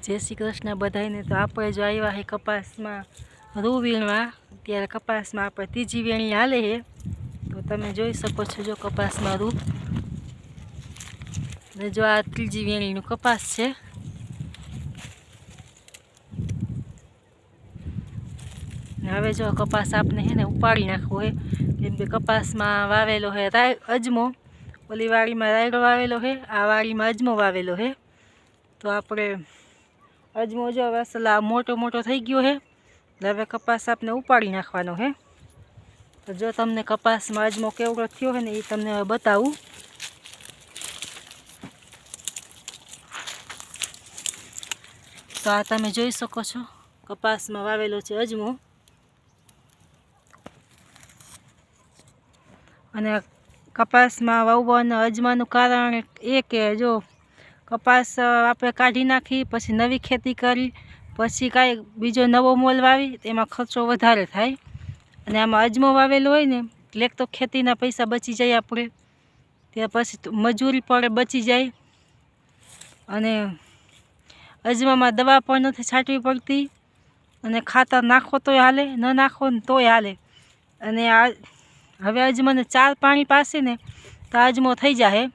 જય શ્રી કૃષ્ણ બધાને તો આપણે જો આવ્યા છે કપાસમાં રૂ વીણવા ત્યારે કપાસમાં આપણે ત્રીજી વેણી હાલે છે તો તમે જોઈ શકો છો જો કપાસમાં રૂ ને જો આ ત્રીજી વેણીનું કપાસ છે. હવે જો કપાસ આપણે છે ને ઉપાડી નાખવો છે કેમ કે કપાસમાં વાવેલો છે અજમો. ઓલી વાડીમાં રાયડો વાવેલો છે આ વાડીમાં અજમો વાવેલો છે તો આપણે અજમો જો હવે સલા મોટો મોટો થઈ ગયો છે હવે કપાસ આપને ઉપાડી નાખવાનો છે તો જો તમને કપાસમાં અજમો કેવડો થયો છે ને એ તમને હવે બતાવું. તો આ તમે જોઈ શકો છો, કપાસમાં વાવેલો છે અજમો. અને કપાસમાં વાવવાના અજમાનું કારણ એ કે જો કપાસ આપણે કાઢી નાખી, પછી નવી ખેતી કરી, પછી કાંઈ બીજો નવો મોલ વાવી, એમાં ખર્ચો વધારે થાય. અને આમાં અજમો વાવેલો હોય ને, એટલે તો ખેતીના પૈસા બચી જાય આપણે. ત્યાર પછી મજૂરી પડે બચી જાય. અને અજમામાં દવા પણ નથી છાંટવી પડતી. અને ખાતર નાખો તોય હાલે, ન નાખો ને તોય હાલે. અને આ, હવે અજમાને ચાર પાણી પાસે ને, તો અજમો થઈ જાય